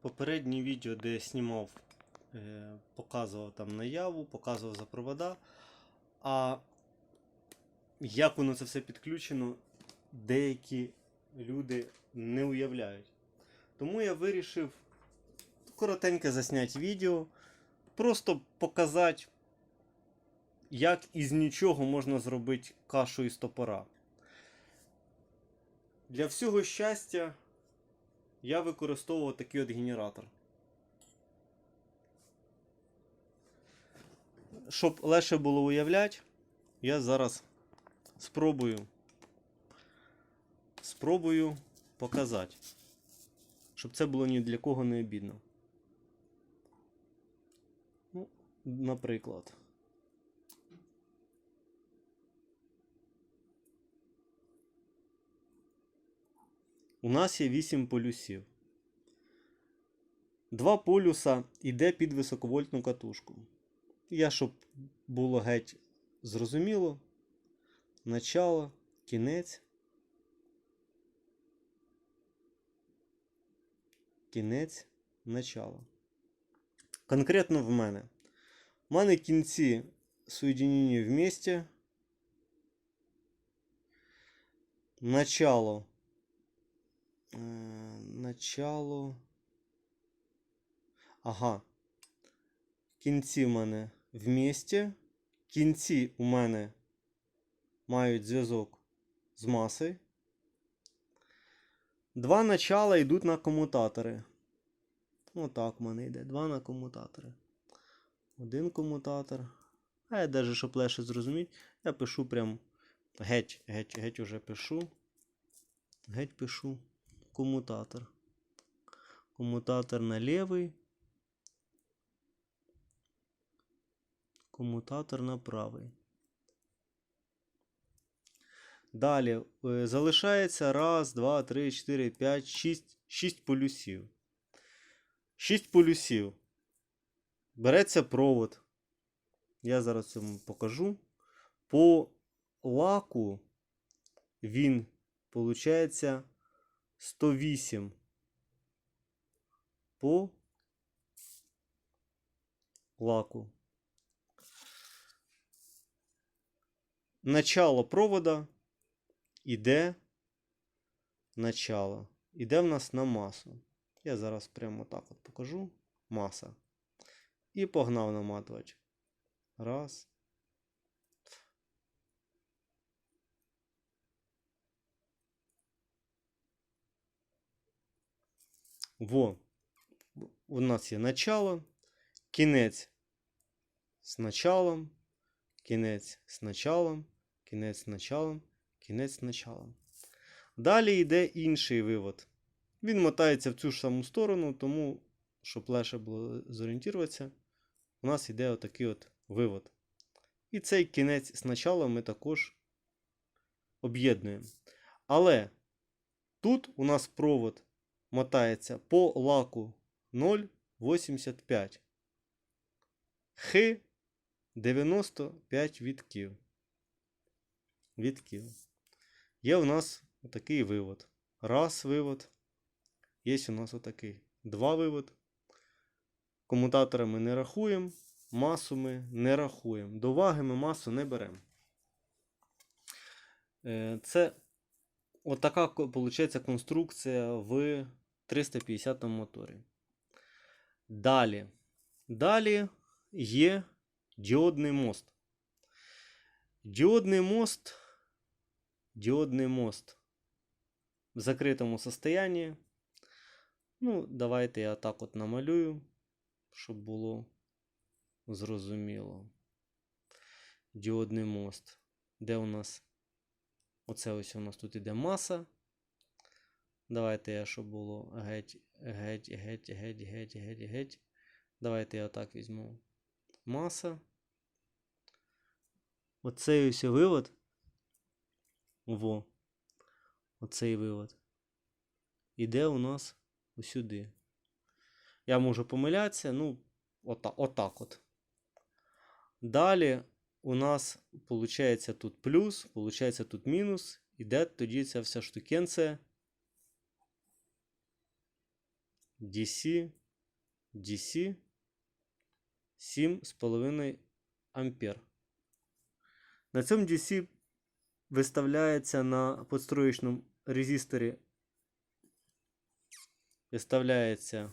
Попереднє відео, де я знімав, е, показував там наяву, показував за провода. А як воно це все підключено, деякі люди не уявляють. Тому я вирішив коротенько засняти відео, просто показати, як із нічого можна зробити кашу із топора. Для всього щастя я використовував такий от генератор. Щоб легше було уявляти, я зараз спробую спробую показати, щоб це було ні для кого не обідно. Ну, наприклад. У нас є 8 полюсів. Два полюса йде під високовольтну катушку. Я, щоб було геть зрозуміло, начало, кінець. Кінець, начало. Конкретно в мене. У мене кінці соєдинені вместе. Начало. Е, начало. Ага. Кінці в мене вместе. Кінці у мене мають зв'язок з масою. Два начала йдуть на комутатори. Отак в мене йде. Два на комутатори. Один комутатор. А я навіть, щоб легше зрозуміти, я пишу прям геть, геть, геть уже пишу. Геть пишу комутатор. Комутатор на лівий. Комутатор на правий. Далі е, залишається раз, два, три, чотири, п'ять, шість, шість полюсів. Шість полюсів. Береться провод. Я зараз цьому покажу. По лаку він, виходить, 108 по лаку. Начало провода іде начало. Іде в нас на масу. Я зараз прямо так от покажу. Маса. І погнав наматувати. Раз. Во. У нас є начало, кінець з началом, кінець з началом, кінець з началом, кінець з началом. Далі йде інший вивод. Він мотається в цю ж саму сторону, тому, щоб легше було зорієнтуватися, у нас йде отакий от вивод. І цей кінець з началом ми також об'єднуємо. Але тут у нас провод мотається по лаку 0,85. Х 95 вітків. Вітків. Є у нас отакий вивод. Раз вивод. Є у нас отакий. Два вивод. Комутатора ми не рахуємо. Масу ми не рахуємо. До уваги ми масу не беремо. Е, Це отака виходить конструкція в 350 моторі. Далі. Далі є діодний мост. Діодний мост. Діодний мост в закритому состоянні. Ну, давайте я так от намалюю, щоб було зрозуміло. Діодний мост. Де у нас? Оце ось у нас тут іде маса. Давайте я, щоб було геть, геть, геть, геть, геть, геть, геть. Давайте я так візьму. Маса. Оцей ось вивод. Во. Оцей вивод. Іде у нас сюди. Я можу помилятися, ну, ота, отак от. Далі у нас виходить тут плюс, виходить тут мінус. Іде тоді ця вся штукенція DC, DC 7,5 ампер. На цьому DC виставляється на подстроєчному резисторі виставляється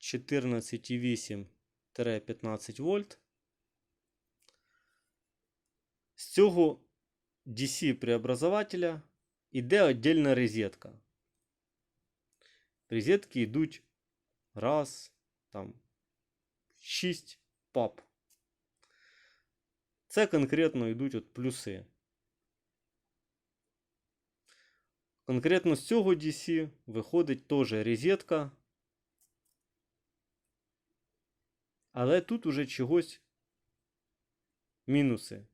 14,8-15 вольт. З цього DC преобразователя йде віддільна розетка. Розетки йдуть раз, там 6 пап. Це конкретно йдуть от плюси. Конкретно з цього DC виходить теж розетка. Але тут уже чогось мінуси.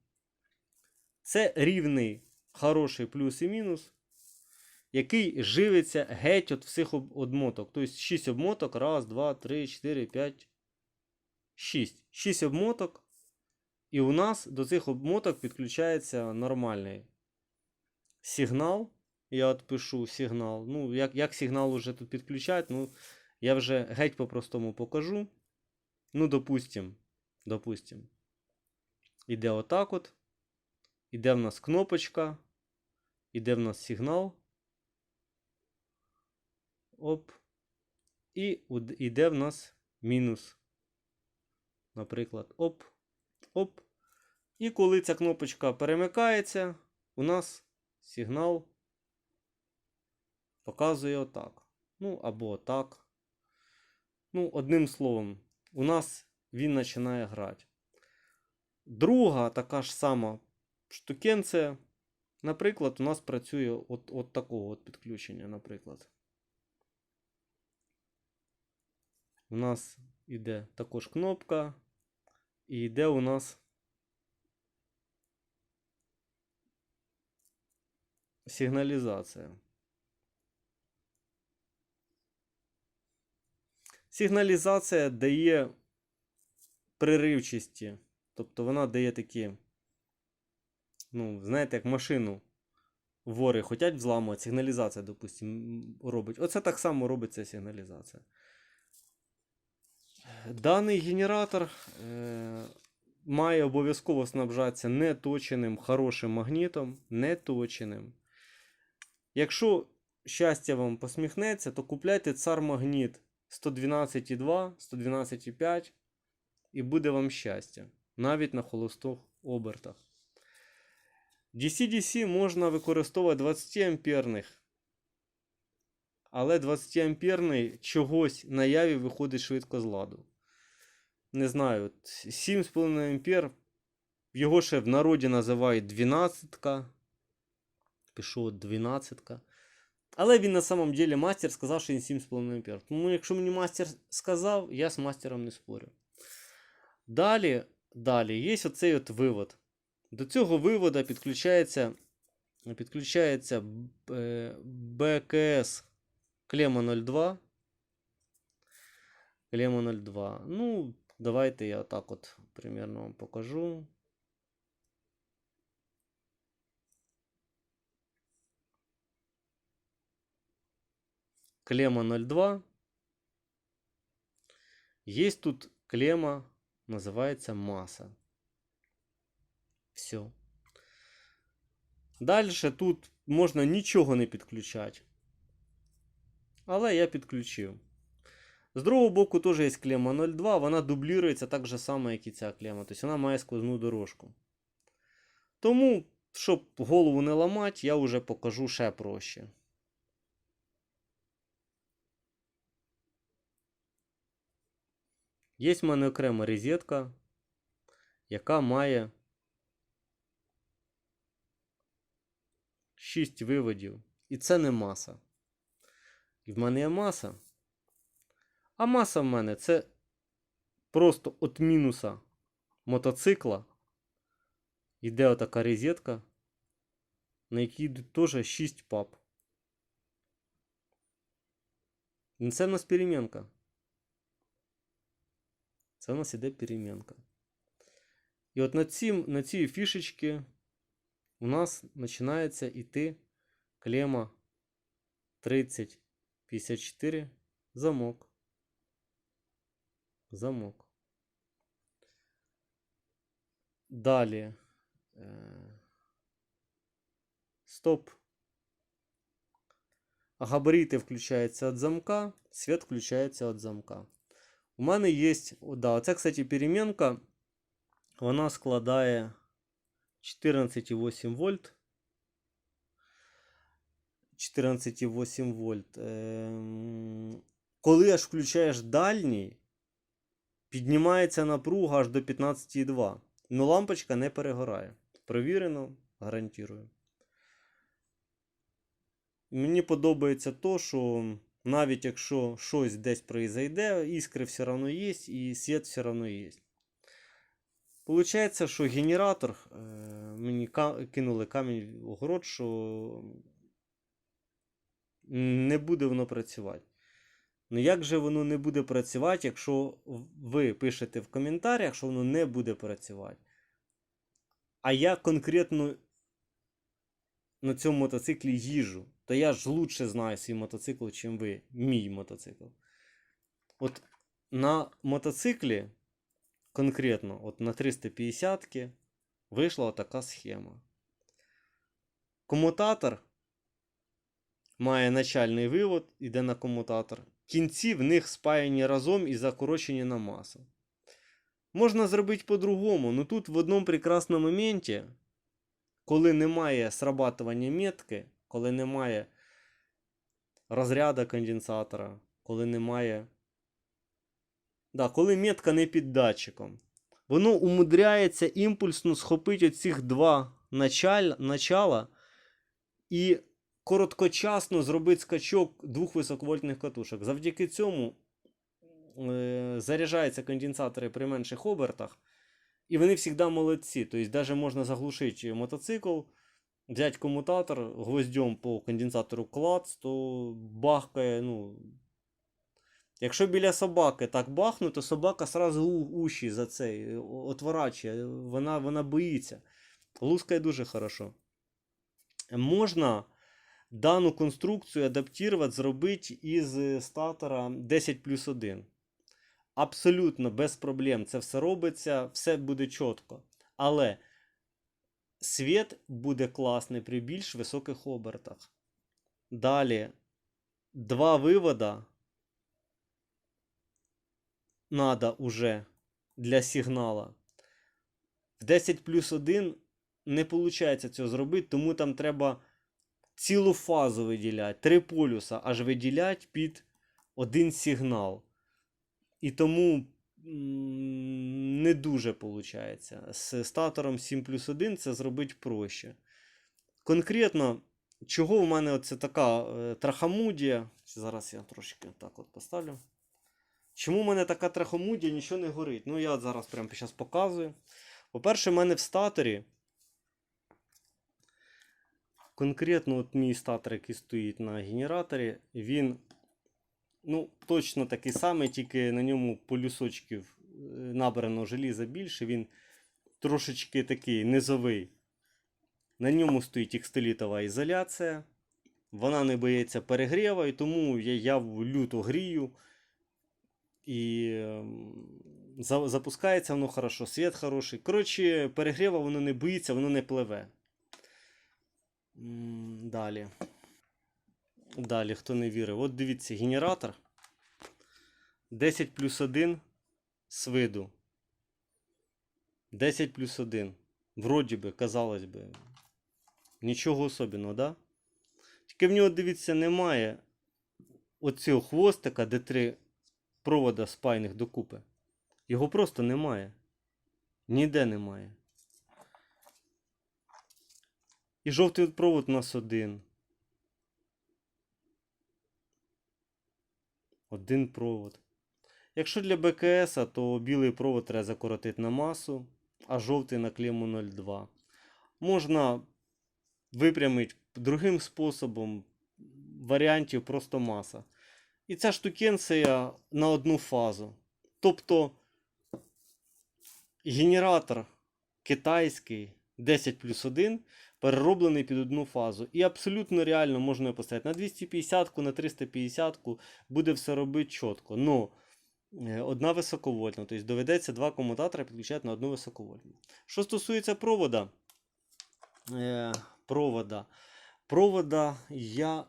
Це рівний хороший плюс і мінус, який живиться геть від всіх обмоток. Тобто 6 обмоток. Раз, два, три, 4, 5, 6. 6 обмоток. І у нас до цих обмоток підключається нормальний сигнал. Я от сигнал. Ну, як, як сигнал уже тут підключають, ну, я вже геть по-простому покажу. Ну, допустим, допустим. Іде отак от. Іде в нас кнопочка. Іде в нас сигнал. Оп. І іде в нас мінус. Наприклад, оп, оп. І коли ця кнопочка перемикається, у нас сигнал показує отак. Ну, або отак. Ну, одним словом, у нас він починає грати. Друга така ж сама штукенція. Наприклад, у нас працює от, от такого от підключення, наприклад. У нас йде також кнопка. І йде у нас сигналізація. Сигналізація дає приривчості. Тобто вона дає такі, ну, знаєте, як машину вори хочуть взламувати, сигналізація, допустимо, робить. Оце так само робиться сигналізація. Даний генератор е, має обов'язково снабжатися неточеним хорошим магнітом, неточеним. Якщо щастя вам посміхнеться, то купляйте цар магніт 112,2, 112,5 і буде вам щастя. Навіть на холостих обертах. DC-DC можна використовувати 20 амперних. Але 20 амперний чогось наяві виходить швидко з ладу. Не знаю, 7,5 ампер. Його ще в народі називають 12. Пишу 12. Але він на самом деле мастер сказав, що він 7,5 ампер. Тому якщо мені мастер сказав, я з мастером не спорю. Далі, далі є оцей от вивод. До цього вивода підключається, підключається е, БКС клема 02. Клема 02. Ну, давайте я так от примерно вам покажу. Клема 02. Есть тут клемма, называется масса. Все. Дальше тут можна нічого не підключати. Але я підключив. З другого боку теж є клема 02, вона дублюється так же само, як і ця клема. Тобто вона має сквозну дорожку. Тому, щоб голову не ламати, я вже покажу ще проще. Є в мене окрема розетка, яка має 6 виводів. І це не маса. І в мене є маса. А маса в мене це просто від мінуса мотоцикла. Йде отака розетка, на якій йдуть теж 6 пап. І Це в нас перемінка. Це у нас іде перемінка. І от на цій фішечці у нас починається йти клема 3054 Замок. Замок. Далі. Е, Стоп. Габаріти включаються від замка, світ включається від замка. У мене є. о, Да, оце, кстати, перемінка. Вона складає 14,8 вольт. 14,8 вольт. Коли аж включаєш дальній, піднімається напруга аж до 15,2. Ну лампочка не перегорає. Провірено, гарантую. Мені подобається то, що навіть якщо щось десь произойде, іскри все одно є і світ все одно є. Получається, що генератор е, мені кинули камінь в огород, що не буде воно працювати. Ну як же воно не буде працювати, якщо ви пишете в коментарях, що воно не буде працювати? А я конкретно на цьому мотоциклі їжу, то я ж лучше знаю свій мотоцикл, чим ви, мій мотоцикл. От на мотоциклі, конкретно, от на 350 вийшла така схема. Комутатор має начальний вивод, іде на комутатор. Кінці в них спаяні разом і закорочені на масу. Можна зробити по-другому, але тут в одному прекрасному моменті, коли немає срабатування метки, коли немає розряду конденсатора, коли немає. Да, коли метка не під датчиком, воно умудряється імпульсно схопити оцих два началь, начала і короткочасно зробити скачок двох високовольтних катушок. Завдяки цьому е, заряджаються конденсатори при менших обертах, і вони завжди молодці. Тобто, навіть можна заглушити мотоцикл, взяти комутатор, гвоздем по конденсатору клац, то бахкає, ну. Якщо біля собаки так бахнуть, то собака сразу у- уші за цей отворачує, вона, вона боїться. Лускає дуже хорошо. Можна дану конструкцію адаптувати, зробити із е, статора 10 плюс 1. Абсолютно без проблем. Це все робиться, все буде чітко. Але світ буде класний при більш високих обертах. Далі два вивода надо уже для сигнала. В 10 плюс 1 не виходить цього зробити, тому там треба цілу фазу виділяти, три полюса аж виділяти під один сигнал. І тому не дуже виходить. З статором 7 плюс 1 це зробити проще. Конкретно, чого в мене оце така е, трахамудія. Зараз я трошки так от поставлю. Чому в мене така трахомудія, нічого не горить? Ну, я зараз прямо зараз показую. По-перше, в мене в статорі. Конкретно от мій статор, який стоїть на генераторі, він ну, точно такий самий, тільки на ньому полюсочків е, набрано желіза більше, він трошечки такий низовий. На ньому стоїть екстелітова ізоляція. Вона не боїться перегріву, і тому я, я люто грію. І ем, запускається воно хорошо, світ хороший. Коротше, перегріва воно не боїться, воно не пливе. Далі. Далі, хто не вірив. От дивіться, генератор. 10 плюс 1 з виду. 10 плюс 1. Вроді би, казалось би. Нічого особенного, да? Тільки в нього, дивіться, немає оцього хвостика, де три провода спаяних докупи. Його просто немає. Ніде немає. І жовтий провод у нас один. Один провод. Якщо для БКС, то білий провод треба закоротити на масу, а жовтий на клему 0,2. Можна випрямити другим способом, варіантів просто маса. І ця штукенція на одну фазу. Тобто генератор китайський 10 плюс 1 перероблений під одну фазу. І абсолютно реально можна його поставити на 250, на 350, буде все робити чітко. Но е, одна високовольтна, тобто доведеться два комутатора підключати на одну високовольтну. Що стосується провода, е, провода, провода я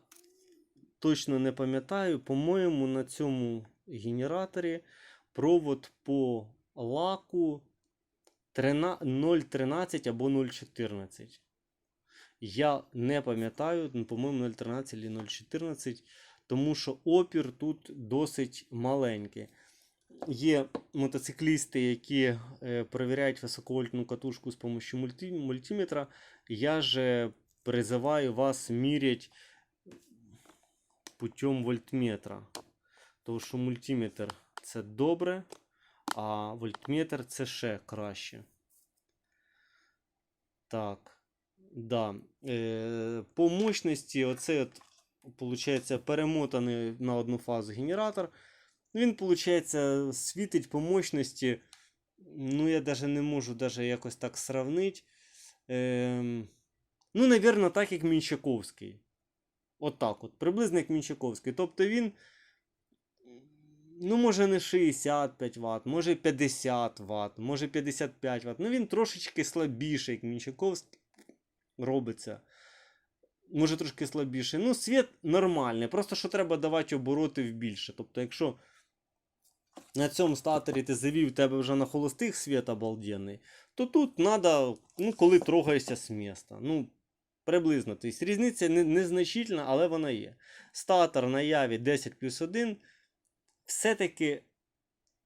точно не пам'ятаю. По-моєму, на цьому генераторі провод по лаку 0,13 або 0,14. Я не пам'ятаю, ну, по-моєму, 0,13 чи 0,14, тому що опір тут досить маленький. Є мотоциклісти, які е, перевіряють високовольтну катушку з допомогою мульти, мультиметра. Я же призиваю вас міряти путем вольтметра. Тому що мультиметр це добре, а вольтметр це ще краще. Так. Да. Е, по мощності, оцей от, получається, перемотаний на одну фазу генератор. Він, виходить, світить по мощності. Ну, я даже не можу даже якось так сравнити. Ем, ну, навірно, так, як Мінчаковський. Отак от, Приблизно як Мінчаковський. Тобто він. Ну, може, не 65 Вт, може 50 Вт, може 55 Вт. Ну, він трошечки слабіший, як Мінчаковський робиться. Може трошки слабіший. Ну, світ нормальний. Просто що треба давати обороти в більше. Тобто, якщо на цьому статорі ти завів, тебе вже на холостих світ обалденний, то тут треба, ну, коли трогаєшся з міста. Ну, приблизно. Тобто, різниця незначительна, але вона є. Статор на яві 10 плюс 1 все-таки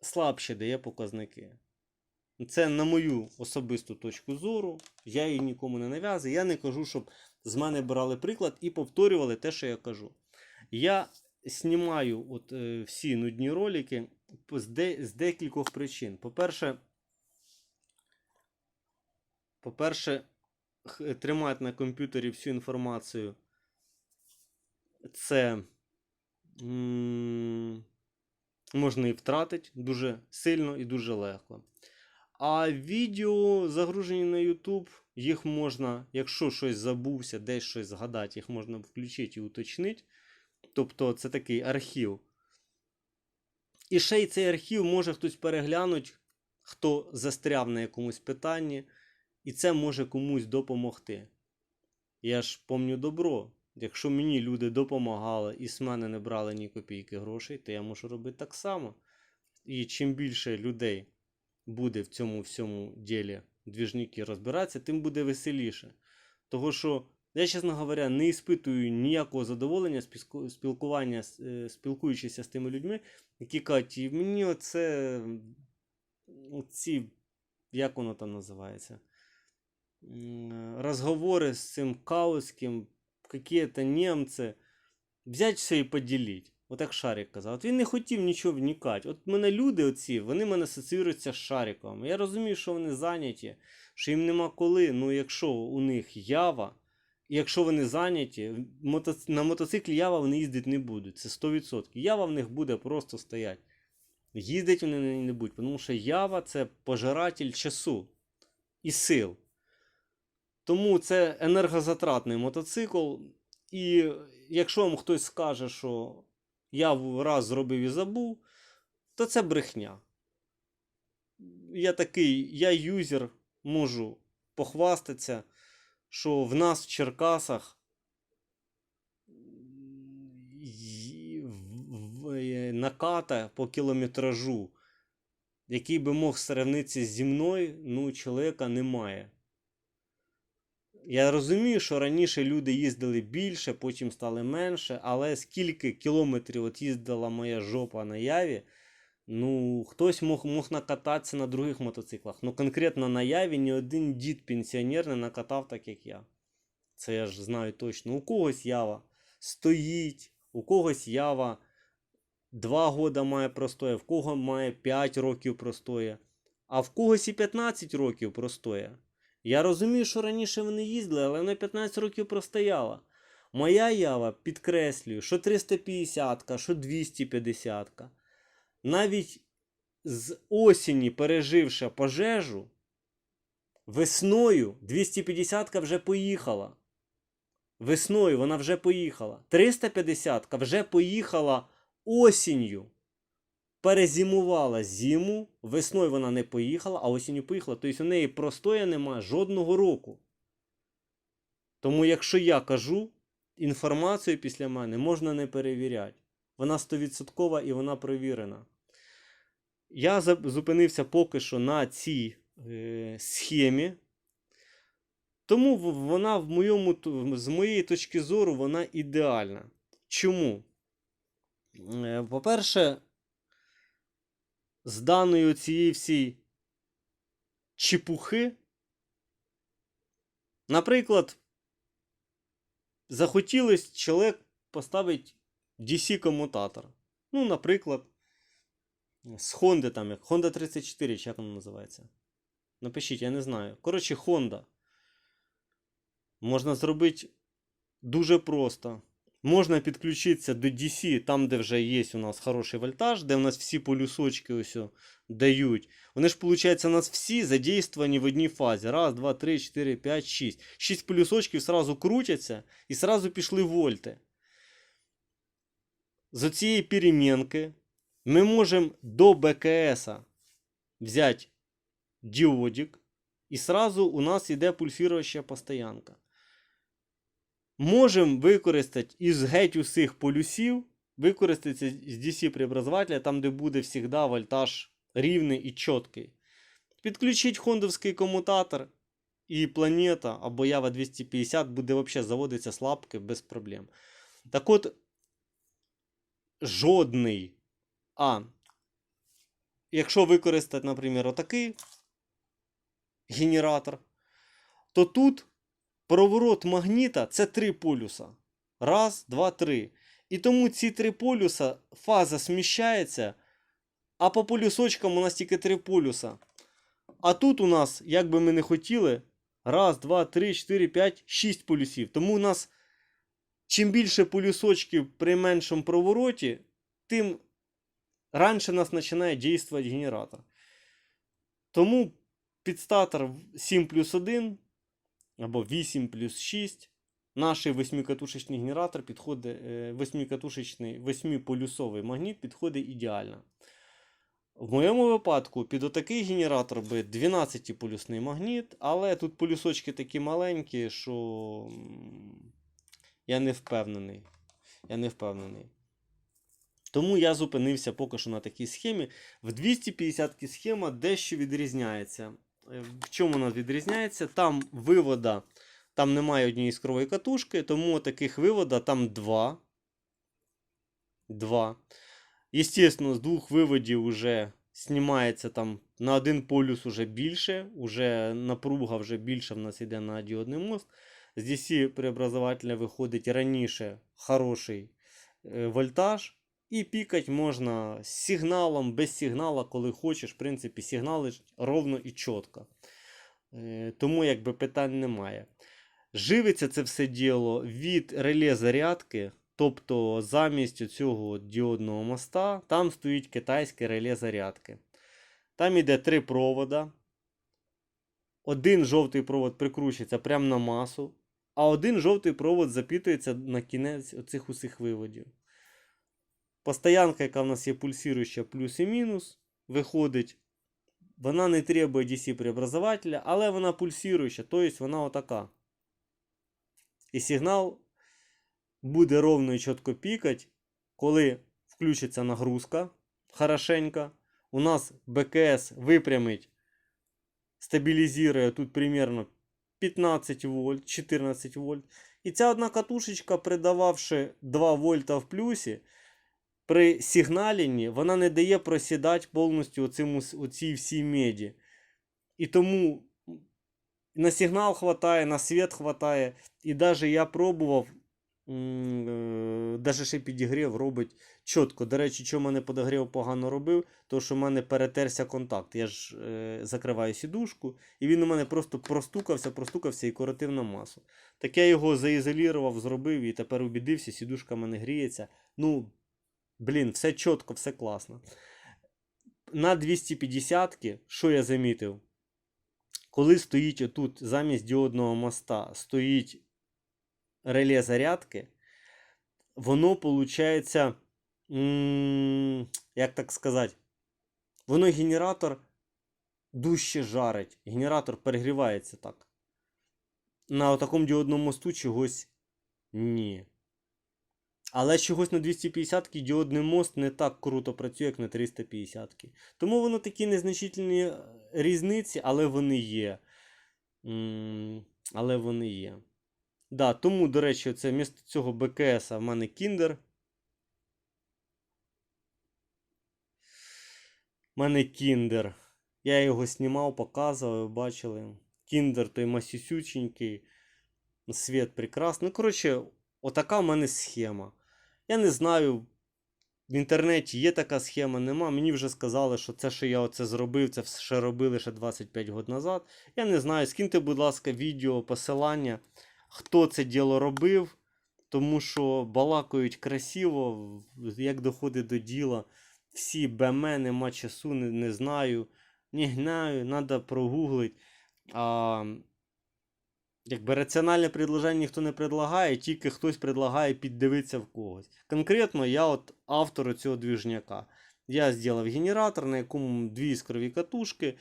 слабше дає показники. Це на мою особисту точку зору. Я її нікому не нав'язую. Я не кажу, щоб з мене брали приклад і повторювали те, що я кажу. Я знімаю от, е, всі нудні ролики з, де, з декількох причин. По-перше, по-перше, тримати на комп'ютері всю інформацію. Це можна і втратити дуже сильно і дуже легко. А відео загружені на YouTube, їх можна, якщо щось забувся, десь щось згадати, їх можна включити і уточнити. Тобто це такий архів. І ще й цей архів може хтось переглянути, хто застряв на якомусь питанні, і це може комусь допомогти. Я ж помню добро. Якщо мені люди допомагали і з мене не брали ні копійки грошей, то я можу робити так само. І чим більше людей буде в цьому всьому ділі двіжники розбиратися, тим буде веселіше. Того що, я, чесно говоря, не іспитую ніякого задоволення спілкування, е, спілкуючися з тими людьми, які кажуть, «І мені оце оці, як воно там називається? М, Розговори з цим Каутським, какие-то німці, взять все і поділіть. От як Шарик казав. От він не хотів нічого вникати. От мене люди оці, вони мене асоціюються з Шариком. Я розумію, що вони зайняті, що їм нема коли. Ну, якщо у них ява, і якщо вони зайняті, на мотоциклі ява вони їздити не будуть. Це 100%. Ява в них буде просто стоять. Їздить вони не будуть, тому що ява це пожиратель часу і сил. Тому це енергозатратний мотоцикл. І якщо вам хтось скаже, що я раз зробив і забув, то це брехня. Я такий, я юзер, можу похвастатися, що в нас в Черкасах наката по кілометражу, який би мог сравнитися зі мною, ну, чоловіка немає. Я розумію, що раніше люди їздили більше, потім стали менше, але скільки кілометрів от їздила моя жопа на яві, ну, хтось мог, мог накататися на других мотоциклах. Ну, конкретно на яві ні один дід пенсіонер не накатав так, як я. Це я ж знаю точно. У когось ява стоїть, у когось ява 2 года має простоя, в кого має 5 років простоя, а в когось і 15 років простоя. Я розумію, що раніше вони їздили, але вона 15 років простояла. Моя ява, підкреслюю, що 350, що 250. Навіть з осені, переживши пожежу, Весною 250 вже поїхала. Весною вона вже поїхала. 350 вже поїхала осінню. Перезимувала зиму, весною вона не поїхала, а осінню поїхала. Тобто у неї простоя немає жодного року. Тому, якщо я кажу, інформацію після мене можна не перевіряти. Вона 100% і вона перевірена. Я зупинився поки що на цій е, схемі. Тому вона в моєму, з моєї точки зору вона ідеальна. Чому? Е, По-перше, з даної цієї всій чепухи, наприклад, захотілось чоловік поставити DC-комутатор. Ну, наприклад, з Honda там, як Honda 34, чи як воно називається. Напишіть, я не знаю. Коротше, Honda. Можна зробити дуже просто. Можна підключитися до DC, там, де вже є у нас хороший вольтаж, де у нас всі полюсочки ось о дають. Вони ж, виходить, у нас всі задействовані в одній фазі. Раз, два, три, чотири, п'ять, шість. Шість полюсочків сразу крутяться і сразу пішли вольти. З цієї перемінки ми можемо до БКС взяти діодик, і сразу у нас йде пульсуюча постоянка. Можемо використати із геть усіх полюсів, використати з DC преобразователя, там, де буде завжди вольтаж рівний і чіткий. Підключіть хондовський комутатор, і планета або Ява 250 буде взагалі заводитися слабки без проблем. Так от, жодний. А, якщо використати, наприклад, отакий генератор, то тут проворот магніта це три полюса. Раз, два, три. І тому ці три полюса фаза сміщається, а по полюсочкам у нас тільки три полюса. А тут у нас, як би ми не хотіли, раз, два, три, чотири, п'ять, шість полюсів. Тому у нас чим більше полюсочків при меншому провороті, тим раніше нас починає дійствувати генератор. Тому підстатор 7 плюс 1 або 8 плюс 6. Наш восьмикатушечний генератор підходить, е, восьмикатушечний, восьмиполюсовий магніт підходить ідеально. В моєму випадку під отакий генератор би 12-полюсний магніт, але тут полюсочки такі маленькі, що я не впевнений. Я не впевнений. Тому я зупинився поки що на такій схемі. В 250 схема дещо відрізняється. Е, В чому вона відрізняється? Там вивода, там немає однієї іскрової катушки, тому таких вивода там два. Два. Естественно, з двох виводів вже знімається там на один полюс уже більше, уже напруга вже більше в нас йде на діодний мост. З DC преобразователя виходить раніше хороший е, вольтаж. І пікать можна з сигналом, без сигнала, коли хочеш. В принципі, сигналиш ровно і чітко. Е, Тому якби питань немає. Живиться це все діло від реле зарядки. Тобто замість цього діодного моста там стоїть китайське реле зарядки. Там іде три провода. Один жовтий провод прикручується прямо на масу, а один жовтий провод запитується на кінець оцих усіх виводів. Постоянка, яка в нас є пульсуюча плюс і мінус, виходить. Вона не требує DC преобразователя, але вона пульсуюча, тобто вона отака. І сигнал буде ровно і чітко пікати, коли включиться нагрузка хорошенько. У нас БКС випрямить, стабілізує тут примерно 15 вольт, 14 вольт. І ця одна катушечка, придававши 2 вольта в плюсі, при сигналенні вона не дає просідати повністю оцим, оцій всій меді. І тому на сигнал хватає, на світ хватає. І навіть я пробував, навіть ще підігрів робить чітко. До речі, в мене подогрів погано робив, то що в мене перетерся контакт. Я ж е, закриваю сідушку, і він у мене просто простукався, простукався і коротив на масу. Так я його заізолірував, зробив і тепер убідився, сідушка в мене гріється. Ну, блін, все чітко, все класно. На 250-ки, що я замітив? коли стоїть отут замість діодного моста, стоїть реле зарядки, воно виходить, як так сказати, воно генератор дужче жарить. Генератор перегрівається так. На такому діодному мосту чогось ні. Але чогось на 250 ки діодний мост не так круто працює, як на 350 ки Тому воно такі незначительні е, різниці, але вони є. Але вони є. Да, тому, до речі, це вмісто цього БКС в мене Kinder. У мене Kinder. Я його знімав, показував, ви бачили. Kinder той масюсюченький. Світ прекрасний. Ну, коротше, отака в мене схема. Я не знаю. В інтернеті є така схема, нема. Мені вже сказали, що це, що я оце зробив, це ще робили ще 25 років назад. Я не знаю. Скиньте, будь ласка, відео, посилання, хто це діло робив. Тому що балакають красиво, як доходить до діла. Всі БМ, нема часу, не, не знаю. Не знаю, треба прогуглити. А, якби раціональне предложення ніхто не предлагає, тільки хтось предлагає піддивитися в когось. Конкретно я от автор цього двіжняка. Я зробив генератор, на якому дві іскрові катушки.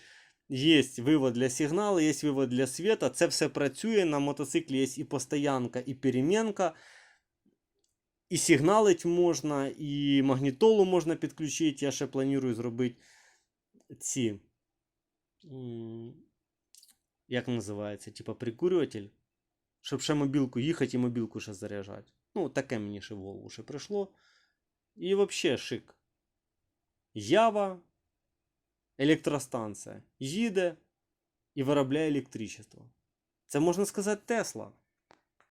Є вивод для сигналу, є вивод для світа. Це все працює. На мотоциклі є і постоянка, і перемінка. І сигналить можна, і магнітолу можна підключити. Я ще планую зробити ці. Як називається? Типа прикурюватель. Щоб ще мобілку їхати і мобілку ще заряджати. Ну, таке мені ще в голову ще прийшло. І взагалі шик. Ява, електростанція їде і виробляє електричество. Це можна сказати Тесла.